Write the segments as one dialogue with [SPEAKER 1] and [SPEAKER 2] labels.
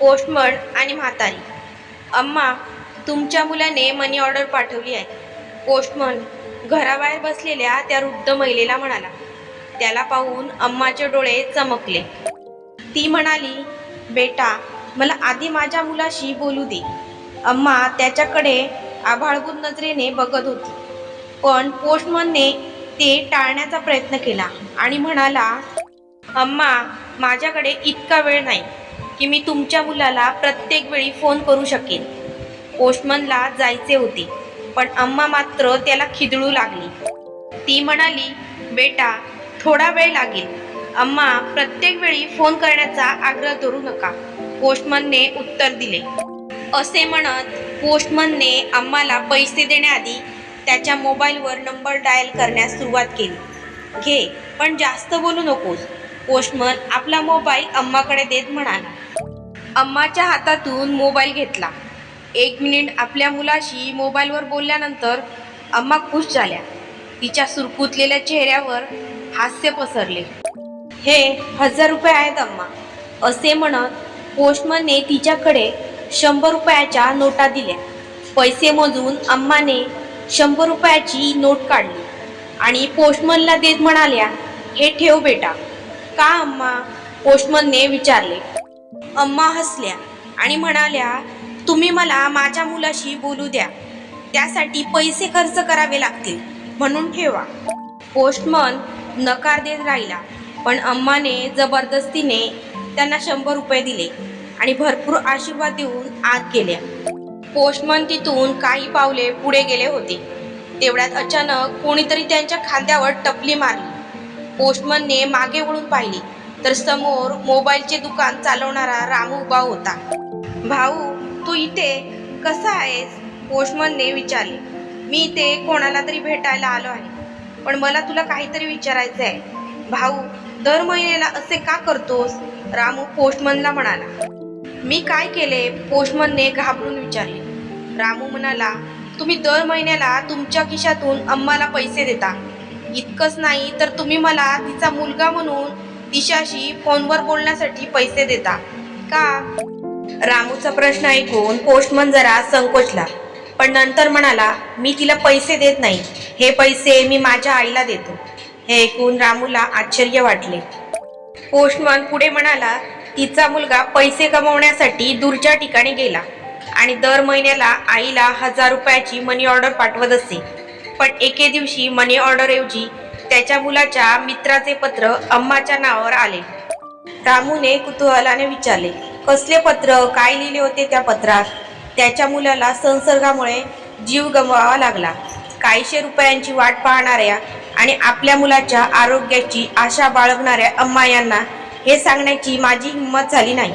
[SPEAKER 1] Postman आणि म्हातारी. अम्मा तुमच्या मुलाने मनी ऑर्डर पाठवली आहे. पोस्टमन घराबाहेर बसलेल्या त्या वृद्ध महिलेला म्हणाला. त्याला पाहून अम्माचे डोळे चमकले. ती म्हणाली बेटा मला आधी माझ्या मुलाशी बोलू दे. अम्मा त्याच्याकडे आभाळभूत नजरेने बघत होती. पण पोस्टमनने ते टाळण्याचा प्रयत्न केला आणि म्हणाला अम्मा माझ्याकडे इतका वेळ नाही. की मी तुमच्या मुलाला प्रत्येक वेळी फोन करू शकेन. पोस्टमनला जायचे होते पण अम्मा मात्र त्याला खिदळू लागली. ती म्हणाली बेटा थोडा वेळ लागेल. अम्मा प्रत्येक वेळी फोन करण्याचा आग्रह धरू नका. पोस्टमनने उत्तर दिले. असे म्हणत पोस्टमनने अम्माला पैसे देण्याआधी त्याच्या मोबाईलवर नंबर डायल करण्यास सुरुवात केली. घे पण जास्त बोलू नकोस. पोस्टमन आपला मोबाईल अम्माकडे देत म्हणाला. अम्माच्या हातातून मोबाईल घेतला. एक मिनिट आपल्या मुलाशी मोबाईलवर बोलल्यानंतर अम्मा खुश झाल्या. तिच्या सुरकुतलेल्या चेहऱ्यावर हास्य पसरले. हे हजार रुपये आहेत अम्मा असे म्हणत पोस्टमनने तिच्याकडे शंभर रुपयाच्या नोटा दिल्या. पैसे मोजून अम्माने शंभर रुपयाची नोट काढली आणि पोस्टमनला देत म्हणाल्या हे ठेव बेटा. का अम्मा? पोस्टमनने विचारले. अम्मा हसल्या आणि म्हणाल्या तुम्ही मला माझ्या मुलाशी बोलू द्या. त्यासाठी पैसे खर्च करावे लागतील. म्हणून ठेवा. पोस्टमन नकार देत राहिला पण अम्माने जबरदस्तीने त्यांना शंभर रुपये दिले आणि भरपूर आशीर्वाद देऊन आत गेल्या. पोस्टमन तिथून काही पावले पुढे गेले होते. तेवढ्यात अचानक कोणीतरी त्यांच्या खांद्यावर टपली मारली. पोस्टमनने मागे वळून पाहिली. तर समोर मोबाईलचे दुकान चालवणारा रामू उभा होता. भाऊ तू इथे कसा आहेस? पोस्टमनने विचारले. मी इथे कोणाला तरी भेटायला आलो आहे पण मला तुला काहीतरी विचारायचं आहे. भाऊ दर महिन्याला असे का करतोस? रामू पोस्टमनला म्हणाला. मी काय केले? पोस्टमनने घाबरून विचारले. रामू म्हणाला तुम्ही दर महिन्याला तुमच्या खिशातून अम्माला पैसे देता. इतकंच नाही तर तुम्ही मला तिचा मुलगा म्हणून तिच्याशी फोनवर बोलण्यासाठी पैसे देता. का? रामूचा प्रश्न ऐकून पोस्टमन जरा संकोचला. पण नंतर म्हणाला मी तिला पैसे देत नाही. हे पैसे मी माझ्या आईला देतो. हे ऐकून रामूला आश्चर्य वाटले. पोस्टमन पुढे म्हणाला तिचा मुलगा पैसे कमवण्यासाठी दूरच्या ठिकाणी गेला आणि दर महिन्याला आईला हजार रुपयाची मनी ऑर्डर पाठवत असे. पण एके दिवशी मनी ऑर्डरऐवजी त्याच्या मुलाच्या मित्राचे पत्र अम्माच्या नावावर आले. रामूने कुतूहलाने विचारले कसले पत्र? काय लिहिले होते त्या पत्रात? त्याच्या मुलाला संसर्गामुळे जीव गमवावा लागला. काहीशे रुपयांची वाट पाहणाऱ्या आणि आपल्या मुलाच्या आरोग्याची आशा बाळगणाऱ्या अम्मा यांना हे सांगण्याची माझी हिंमत झाली नाही.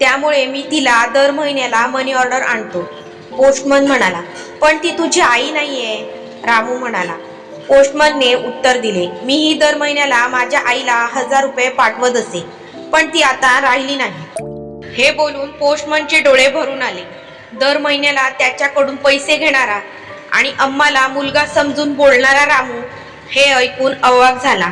[SPEAKER 1] त्यामुळे मी तिला दर महिन्याला मनी ऑर्डर आणतो. पोस्टमन म्हणाला पण ती तुझी आई नाहीये. रामू म्हणाला पोस्टमनने उत्तर दिले. मीही दर महिन्याला माझ्या आईला हजार रुपये पाठवत असे पण ती आता राहिली नाही. हे बोलून पोस्टमनचे डोळे भरून आले. दर महिन्याला त्याच्याकडून पैसे घेणारा आणि अम्माला मुलगा समजून बोलणारा रामू हे ऐकून अवाक झाला.